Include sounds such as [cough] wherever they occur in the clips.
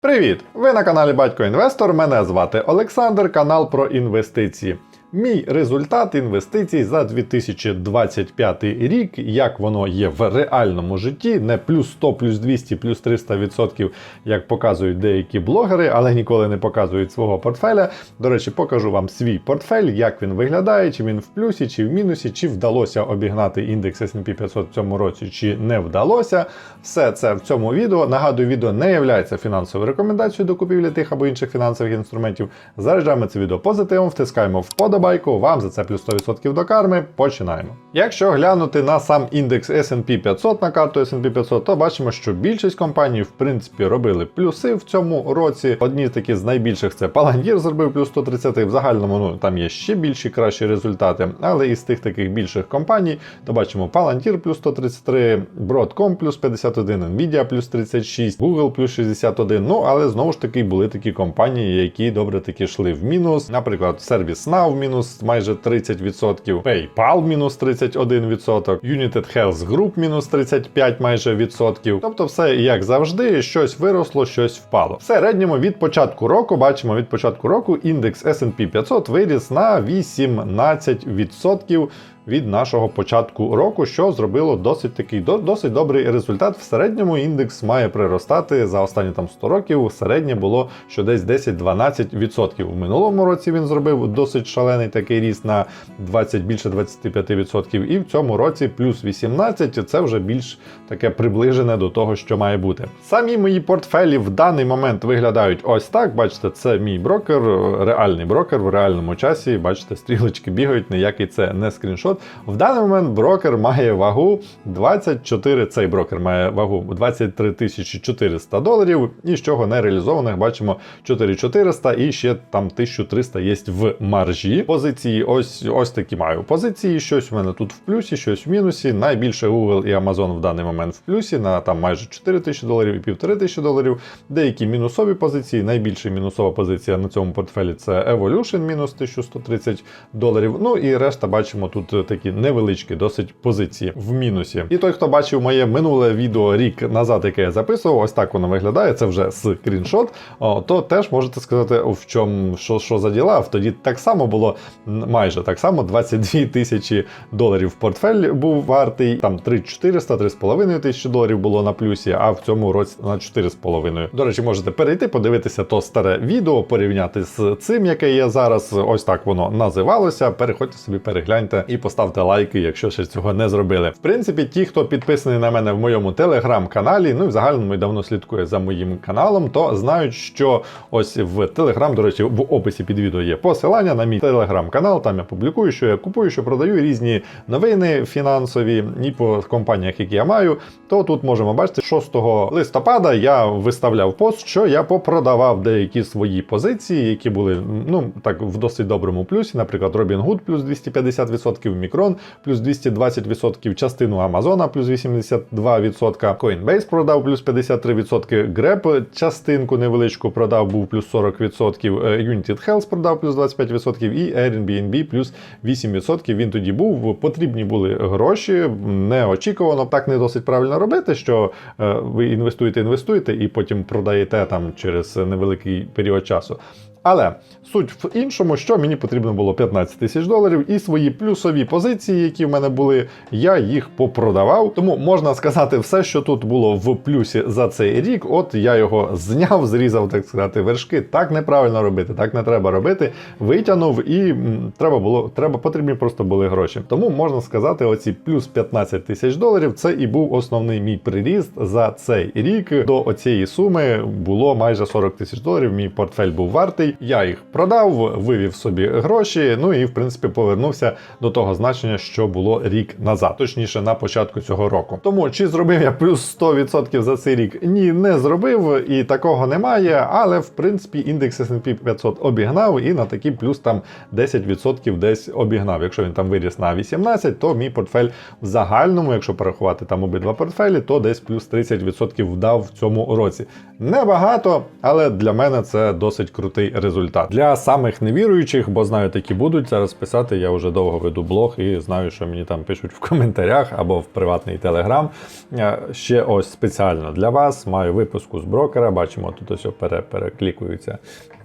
Привіт! Ви на каналі Батько Інвестор. Мене звати Олександр, канал про інвестиції. Мій результат інвестицій за 2025 рік, як воно є в реальному житті, не плюс 100, плюс 200, плюс 300 відсотків, як показують деякі блогери, але ніколи не показують свого портфеля. До речі, покажу вам свій портфель, як він виглядає, чи він в плюсі, чи в мінусі, чи вдалося обігнати індекс S&P 500 в цьому році, чи не вдалося. Все це в цьому відео. Нагадую, відео не є фінансовою рекомендацією до купівлі тих або інших фінансових інструментів. Заряджаємо це відео позитивом, втискаємо вподобайку. Вам за це плюс 100% до карми. Починаємо. Якщо глянути на сам індекс S&P 500 на карту S&P 500, то бачимо, що більшість компаній в принципі робили плюси в цьому році. Одні з таких з найбільших це Palantir зробив плюс 130. В загальному ну там є ще більші кращі результати. Але із тих таких більших компаній, то бачимо Palantir плюс 133, Broadcom плюс 51, Nvidia плюс 36, Google плюс 61. Ну але знову ж таки були такі компанії, які добре таки йшли в мінус. Наприклад, ServiceNow в мінус майже 30%, PayPal мінус 31%, United Health Group мінус 35 майже відсотків. Тобто, все як завжди, щось виросло, щось впало. В середньому від початку року бачимо від початку року індекс S&P 500 виріс на 18% від нашого початку року, що зробило досить такий досить добрий результат. В середньому індекс має приростати за останні там 100 років. Середнє було що десь 10-12%. В минулому році він зробив досить шалений такий ріст на 20 більше 25%. І в цьому році плюс 18% це вже більш таке приближене до того, що має бути. Самі мої портфелі в даний момент виглядають ось так. Бачите, це мій брокер, реальний брокер в реальному часі. Бачите, стрілочки бігають, ніякий це не скріншот. В даний момент брокер має вагу 24, цей брокер має вагу 23 тисячі 400 доларів, і з чого нереалізованих бачимо 4400 і ще там 1300 є в маржі. Позиції ось ось такі маю. Позиції, щось у мене тут в плюсі, щось в мінусі. Найбільше Google і Amazon в даний момент в плюсі на там майже 4 тисячі доларів і 1500 доларів. Деякі мінусові позиції. Найбільша мінусова позиція на цьому портфелі це Evolution, мінус 1130 доларів. Ну і решта бачимо тут такі невеличкі досить позиції в мінусі. І той, хто бачив моє минуле відео рік назад, яке я записував, ось так воно виглядає. Це вже скріншот. О, то теж можете сказати, в чому що, що за діла. Тоді так само було майже так само 22 тисячі доларів портфель був вартий. Там 3400, 3,5 тисячі доларів було на плюсі, а в цьому році на 4,5. До речі, можете перейти, подивитися то старе відео, порівняти з цим, яке є зараз. Ось так воно називалося. Переходьте собі, перегляньте і поставте лайки, якщо ще цього не зробили. В принципі, ті, хто підписаний на мене в моєму телеграм-каналі, ну і в загальному і давно слідкує за моїм каналом, то знають, що ось в телеграм, до речі, в описі під відео є посилання на мій телеграм-канал. Там я публікую, що я купую, що продаю різні новини фінансові і по компаніях, які я маю. То тут можемо бачити, 6 листопада я виставляв пост, що я попродавав деякі свої позиції, які були ну так в досить доброму плюсі. Наприклад, Robinhood плюс 250%, Мікрон плюс 220%, частину Амазона плюс 82%, Coinbase продав плюс 53%, Grab частинку невеличку продав, був плюс 40%, е, United Health продав плюс 25% і Airbnb плюс 8%. Він тоді був. Потрібні були гроші, неочікувано. Так не досить правильно робити, що е, ви інвестуєте, інвестуєте і потім продаєте там через невеликий період часу. Але суть в іншому, що мені потрібно було 15 тисяч доларів, і свої плюсові позиції, які в мене були, я їх попродавав. Тому можна сказати, все, що тут було в плюсі за цей рік, от я його зняв, зрізав, так сказати, вершки. Так неправильно робити, так не треба робити. Витягнув і треба було, треба потрібні просто були гроші. Тому можна сказати, оці плюс 15 тисяч доларів це і був основний мій приріст за цей рік. До оцієї суми було майже 40 тисяч доларів. Мій портфель був вартий. Я їх продав, вивів собі гроші. Ну і в принципі повернувся до того значення, що було рік назад, точніше на початку цього року. Тому чи зробив я плюс 100% за цей рік? Ні, не зробив, і такого немає. Але в принципі індекс S&P 500 обігнав і на такий плюс там 10% десь обігнав. Якщо він там виріс на 18, то мій портфель в загальному, якщо порахувати там обидва портфелі, то десь плюс 30% вдав в цьому році. Небагато, але для мене це досить крутий результат. Для самих невіруючих, бо знаю, такі будуть зараз писати. Я вже довго веду блог і знаю, що мені там пишуть в коментарях або в приватний телеграм. Е, Ще ось спеціально для вас маю випуску з брокера. Бачимо, тут ось пере, переклікується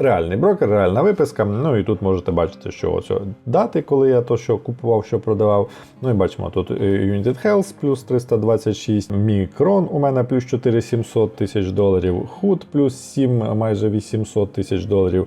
реальний брокер, реальна виписка. Ну і тут можете бачити, що ось дати, коли я то, що купував, що продавав. Ну і бачимо тут е, United Health плюс 326, Micron у мене плюс 4700 тисяч доларів, Худ плюс 7, майже 800 тисяч доларів.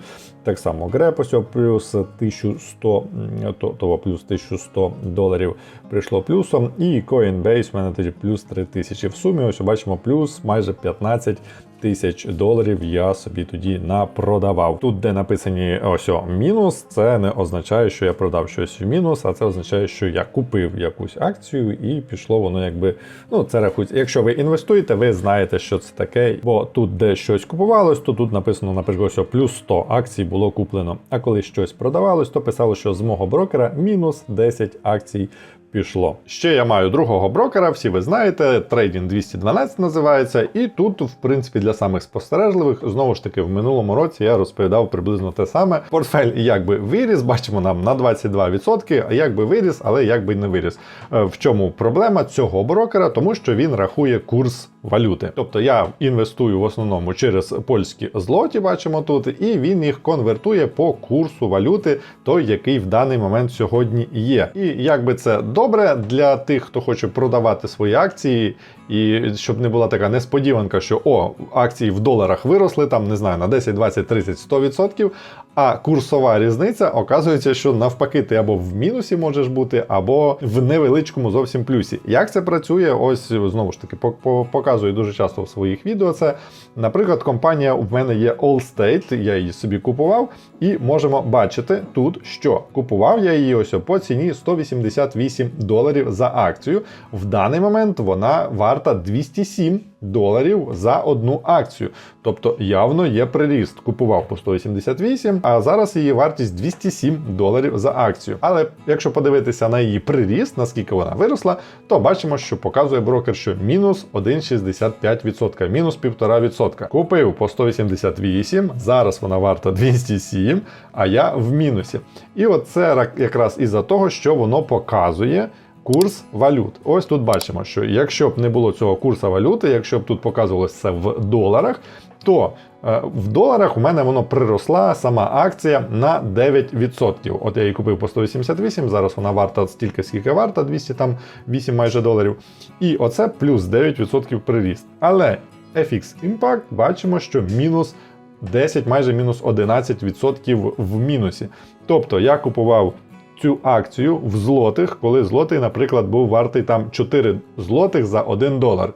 Так само Грепосьо ось плюс 1100, м, того плюс 1100 доларів прийшло плюсом. І Coinbase у мене тоді плюс 3000. В сумі ось бачимо плюс майже 15 тисяч доларів я собі тоді напродавав. Тут, де написані ось о, мінус, це не означає, що я продав щось в мінус, а це означає, що я купив якусь акцію і пішло воно якби. Ну, це рахується. Якщо ви інвестуєте, ви знаєте, що це таке. Бо тут, де щось купувалось, то тут написано, наприклад, ось о, плюс 100 акцій було куплено. А коли щось продавалось, то писало, що з мого брокера мінус 10 акцій пішло. Ще я маю другого брокера, всі ви знаєте, Trading 212 називається. І тут, в принципі, для самих спостережливих, знову ж таки, в минулому році я розповідав приблизно те саме. Портфель якби виріс, бачимо нам на 22%, а якби виріс, але якби не виріс. Е, В чому проблема цього брокера? Тому що він рахує курс валюти. Тобто я інвестую в основному через польські злоті, бачимо тут, і він їх конвертує по курсу валюти, той, який в даний момент сьогодні є. І якби це добре для тих, хто хоче продавати свої акції, і щоб не була така несподіванка, що о, акції в доларах виросли там, не знаю, на 10, 20, 30, 100%, а курсова різниця оказується, що навпаки, ти або в мінусі можеш бути, або в невеличкому зовсім плюсі. Як це працює? Ось знову ж таки, по- по- показую дуже часто в своїх відео. Це, наприклад, компанія в мене є Allstate, я її собі купував, і можемо бачити тут, що купував я її ось по ціні 188 доларів за акцію. В даний момент вона варта 207 доларів за одну акцію. Тобто явно є приріст. Купував по 188, а зараз її вартість 207 доларів за акцію. Але якщо подивитися на її приріст, наскільки вона виросла, то бачимо, що показує брокер, що мінус 1,65%, мінус 1,5%. Купив по 188, зараз вона варта 207, а я в мінусі. І от це ра- якраз із-за того, що воно показує. Курс валют. Ось тут бачимо, що якщо б не було цього курсу валюти, якщо б тут показувалося в доларах, то е, в доларах у мене воно приросла сама акція на 9%. От я її купив по 188, зараз вона варта стільки, скільки варта, 200 там 8 майже доларів. І оце плюс 9% приріст. Але FX Impact бачимо, що мінус 10, майже мінус 11% в мінусі. Тобто я купував цю акцію в злотих, коли злотий, наприклад, був вартий там 4 злотих за 1 долар.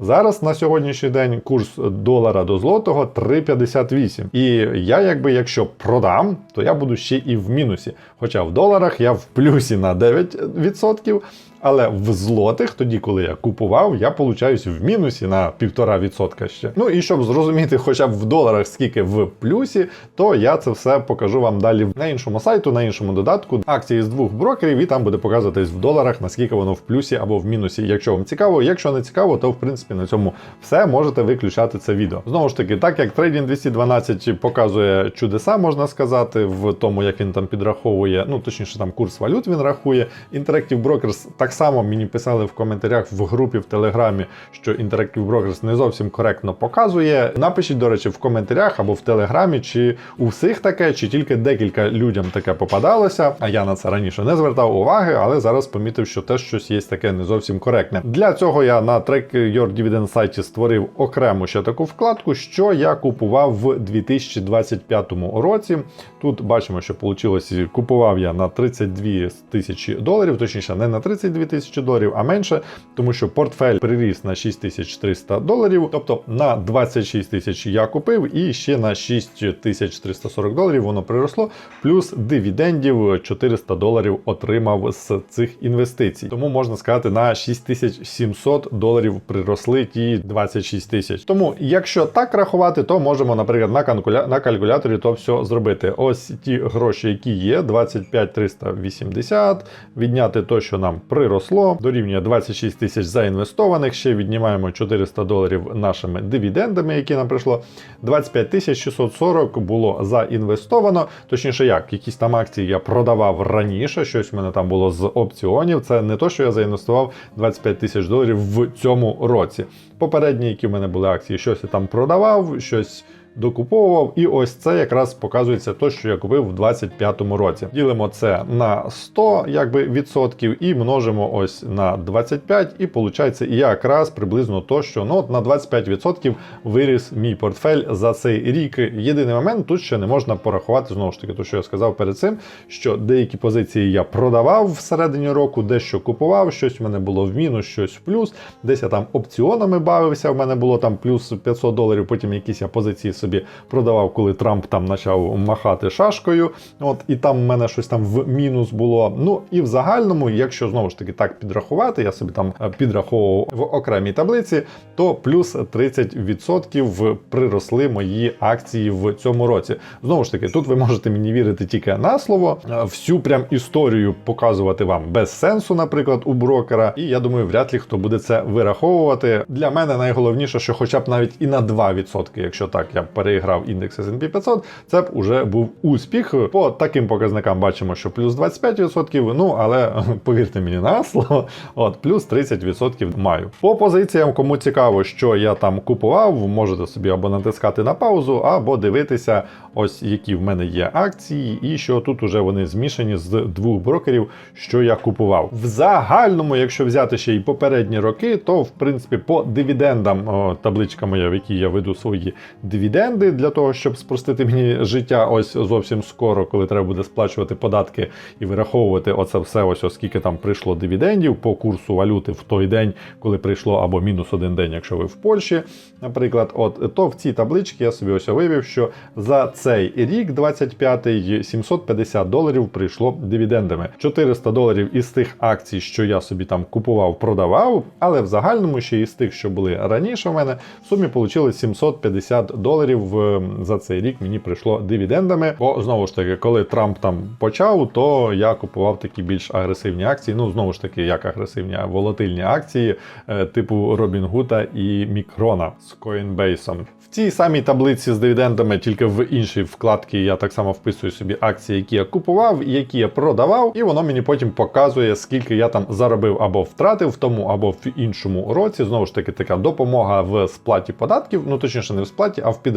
Зараз на сьогоднішній день курс долара до злотого 3,58. І я, якби, якщо продам, то я буду ще і в мінусі. Хоча в доларах я в плюсі на 9%, але в злотих, тоді, коли я купував, я получаюсь в мінусі на 1,5% ще. Ну і щоб зрозуміти, хоча б в доларах скільки в плюсі, то я це все покажу вам далі на іншому сайту, на іншому додатку. Акції з двох брокерів, і там буде показуватись в доларах, наскільки воно в плюсі або в мінусі. Якщо вам цікаво, якщо не цікаво, то в принципі на цьому все можете виключати це відео. Знову ж таки, так як Trading 212 показує чудеса, можна сказати, в тому, як він там підраховує, ну точніше, там курс валют він рахує. Interactive Brokers так само мені писали в коментарях в групі в Телеграмі, що Interactive Brokers не зовсім коректно показує. Напишіть, до речі, в коментарях або в Телеграмі, чи у всіх таке, чи тільки декілька людям таке попадалося. А я на це раніше не звертав уваги, але зараз помітив, що теж щось є таке не зовсім коректне. Для цього я на Track Your Dividend сайті створив окрему ще таку вкладку, що я купував в 2025 році. Тут бачимо, що вийшло, купував я на 32 тисячі доларів, точніше, не на 32 тисячі доларів, а менше, тому що портфель приріс на 6300 доларів, тобто на 26 тисяч я купив, і ще на 6340 доларів воно приросло, плюс дивідендів 400 доларів отримав з цих інвестицій. Тому можна сказати, на 6700 доларів приросли ті 26 тисяч. Тому, якщо так рахувати, то можемо, наприклад, на, калькуля... на калькуляторі то все зробити. Ось ті гроші, які є, 25 380, відняти то, що нам при приросло, дорівнює 26 тисяч заінвестованих. Ще віднімаємо 400 доларів нашими дивідендами, які нам прийшло. 25 тисяч 640 було заінвестовано. Точніше, як якісь там акції я продавав раніше. Щось в мене там було з опціонів. Це не то, що я заінвестував 25 тисяч доларів в цьому році. Попередні, які в мене були акції, щось я там продавав, щось докуповував. І ось це якраз показується то, що я купив в 25-му році. Ділимо це на 100 якби, відсотків і множимо ось на 25, і виходить якраз приблизно то, що ну, от на 25% виріс мій портфель за цей рік. Єдиний момент тут ще не можна порахувати знову ж таки, то що я сказав перед цим, що деякі позиції я продавав всередині року, дещо купував, щось в мене було в мінус, щось в плюс. Десь я там опціонами бавився. В мене було там плюс 500 доларів. Потім якісь я позиції собі продавав, коли Трамп там почав махати шашкою. От і там в мене щось там в мінус було. Ну і в загальному, якщо знову ж таки так підрахувати, я собі там е, підраховував в окремій таблиці, то плюс 30% приросли мої акції в цьому році. Знову ж таки, тут ви можете мені вірити тільки на слово. Е, Всю прям історію показувати вам без сенсу, наприклад, у брокера. І я думаю, вряд ли хто буде це вираховувати. Для мене найголовніше, що хоча б навіть і на 2%, якщо так я переіграв індекс S&P 500, це б уже був успіх. По таким показникам бачимо, що плюс 25%, ну але [laughs] повірте мені на слово, от плюс 30% маю. По позиціям, кому цікаво, що я там купував, можете собі або натискати на паузу, або дивитися, ось які в мене є акції, і що тут уже вони змішані з двох брокерів, що я купував. В загальному, якщо взяти ще й попередні роки, то в принципі по дивідендам табличка моя, в якій я веду свої дивіденди для того, щоб спростити мені життя ось зовсім скоро, коли треба буде сплачувати податки і вираховувати оце все, ось оскільки там прийшло дивідендів по курсу валюти в той день, коли прийшло або мінус один день, якщо ви в Польщі, наприклад, от то в цій табличці я собі ось вивів, що за цей рік, 25-й, 750 доларів прийшло дивідендами. 400 доларів із тих акцій, що я собі там купував, продавав, але в загальному ще із тих, що були раніше в мене, в сумі вийшло 750 доларів в- за цей рік мені прийшло дивідендами. Бо знову ж таки, коли Трамп там почав, то я купував такі більш агресивні акції. Ну знову ж таки, як агресивні, а волатильні акції, е, типу Робінгута і Мікрона з Coinbase. В цій самій таблиці з дивідендами, тільки в іншій вкладці я так само вписую собі акції, які я купував, які я продавав, і воно мені потім показує, скільки я там заробив або втратив в тому, або в іншому році. Знову ж таки, така допомога в сплаті податків, ну точніше, не в сплаті, а в підрахунку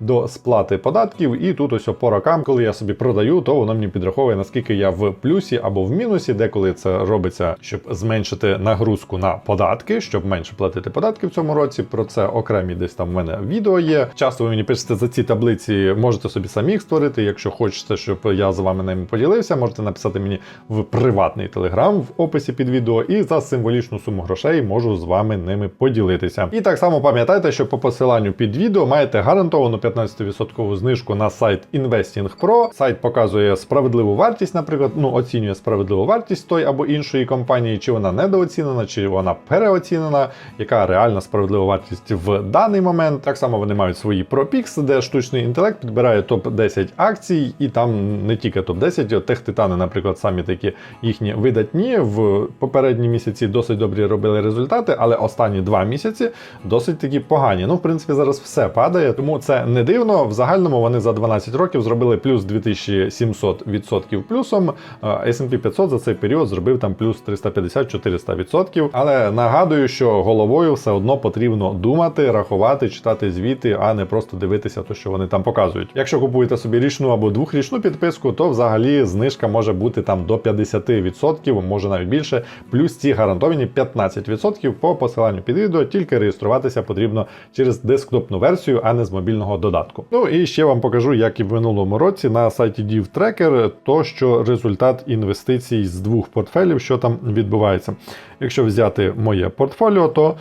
до сплати податків. І тут ось по рокам, коли я собі продаю, то воно мені підраховує, наскільки я в плюсі або в мінусі, деколи це робиться, щоб зменшити нагрузку на податки, щоб менше платити податки в цьому році. Про це окремі десь там в мене відео є. Часто ви мені пишете за ці таблиці, можете собі самі їх створити. Якщо хочете, щоб я з вами ними поділився, можете написати мені в приватний телеграм в описі під відео, і за символічну суму грошей можу з вами ними поділитися. І так само пам'ятайте, що по посиланню під відео маєте гарантовану 15% знижку на сайт Investing Pro. Сайт показує справедливу вартість, наприклад, ну оцінює справедливу вартість той або іншої компанії, чи вона недооцінена, чи вона переоцінена, яка реальна справедлива вартість в даний момент. Так само вони мають свої ProPix, де штучний інтелект підбирає топ-10 акцій, і там не тільки топ-10, техтитани, наприклад, самі такі їхні видатні в попередні місяці досить добрі робили результати, але останні два місяці досить такі погані. Ну, в принципі, зараз все падає, тому це не дивно. В загальному вони за 12 років зробили плюс 2700% плюсом. Е, S&P 500 за цей період зробив там плюс 350-400%. Але нагадую, що головою все одно потрібно думати, рахувати, читати звіти, а не просто дивитися, то що вони там показують. Якщо купуєте собі річну або двохрічну підписку, то взагалі знижка може бути там до 50%, може навіть більше. Плюс ці гарантовані 15% по посиланню під відео, тільки реєструватися потрібно через десктопну версію, а не з мобільного додатку. Ну і ще вам покажу, як і в минулому році на сайті DivTracker, то що результат інвестицій з двох портфелів, що там відбувається. Якщо взяти моє портфоліо, то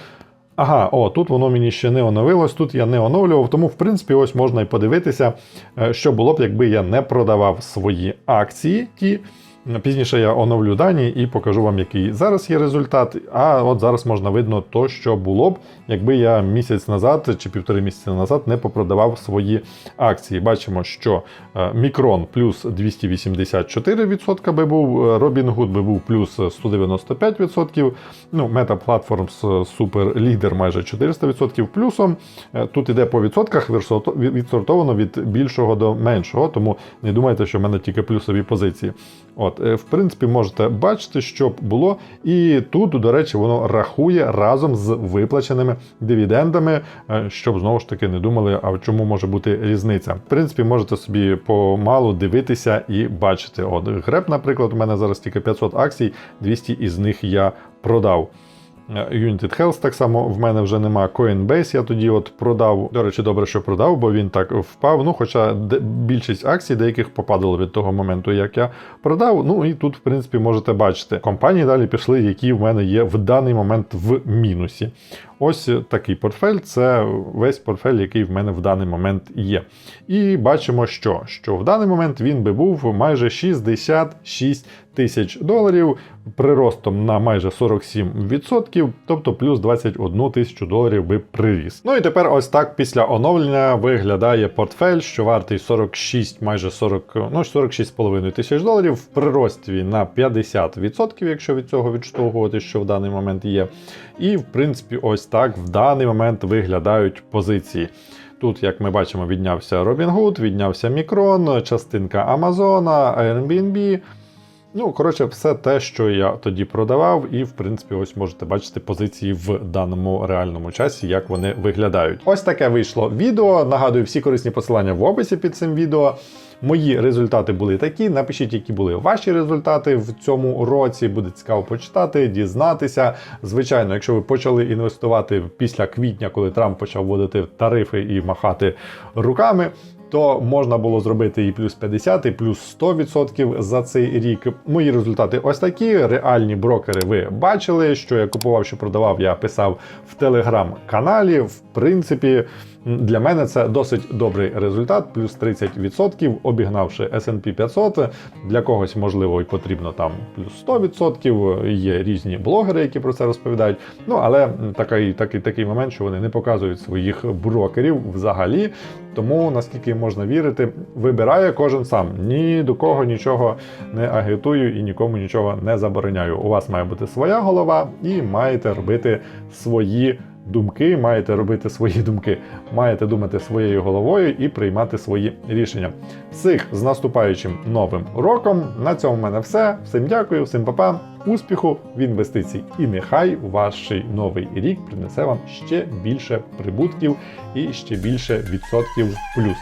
Ага, о, тут воно мені ще не оновилось, тут я не оновлював, тому в принципі ось можна і подивитися, е, що було б, якби я не продавав свої акції ті. Пізніше я оновлю дані і покажу вам, який зараз є результат. А от зараз можна видно то, що було б, якби я місяць назад чи півтори місяці назад не попродавав свої акції. Бачимо, що е, Мікрон плюс 284% би був, е, Robinhood би був плюс 195%. Ну, Meta Platforms супер лідер майже 400% плюсом. Е, Тут іде по відсотках відсортовано від більшого до меншого, тому не думайте, що в мене тільки плюсові позиції. От, е, в принципі, можете бачити, що було. І тут, до речі, воно рахує разом з виплаченими дивідендами, е, щоб знову ж таки не думали, а в чому може бути різниця. В принципі, можете собі помалу дивитися і бачити. От греб, наприклад, у мене зараз тільки 500 акцій, 200 із них я продав. United Health так само в мене вже нема. Coinbase я тоді от продав. До речі, добре, що продав, бо він так впав. Ну, хоча більшість акцій деяких попадало від того моменту, як я продав. Ну і тут, в принципі, можете бачити. Компанії далі пішли, які в мене є в даний момент в мінусі. Ось такий портфель це весь портфель, який в мене в даний момент є. І бачимо, що, що в даний момент він би був майже 66 тисяч доларів, приростом на майже 47%, тобто плюс 21 тисячу доларів би приріс. Ну і тепер ось так після оновлення виглядає портфель, що вартий 46, майже 40, ну 46,5 тисяч доларів в прирості на 50%, якщо від цього відштовхувати, що в даний момент є. І в принципі, ось так в даний момент виглядають позиції. Тут, як ми бачимо, віднявся Robinhood, віднявся Micron, частинка Amazon, Airbnb. Ну, коротше, все те, що я тоді продавав, і в принципі, ось можете бачити позиції в даному реальному часі, як вони виглядають. Ось таке вийшло відео. Нагадую, всі корисні посилання в описі під цим відео. Мої результати були такі. Напишіть, які були ваші результати в цьому році. Буде цікаво почитати, дізнатися. Звичайно, якщо ви почали інвестувати після квітня, коли Трамп почав вводити тарифи і махати руками. То можна було зробити і плюс 50, і плюс 100% за цей рік. Мої результати ось такі. Реальні брокери ви бачили, що я купував, що продавав, я писав в телеграм-каналі. В принципі, для мене це досить добрий результат, плюс 30%, обігнавши S&P 500. Для когось, можливо, і потрібно там плюс 100%. Є різні блогери, які про це розповідають. Ну, але такий, такий, такий момент, що вони не показують своїх брокерів взагалі. Тому наскільки можна вірити, вибирає кожен сам. Ні до кого нічого не агітую і нікому нічого не забороняю. У вас має бути своя голова, і маєте робити свої думки, маєте робити свої думки, маєте думати своєю головою і приймати свої рішення. Всіх з наступаючим новим роком. На цьому в мене все. Всім дякую, всім па-па, успіху в інвестицій. І нехай ваш новий рік принесе вам ще більше прибутків і ще більше відсотків плюс.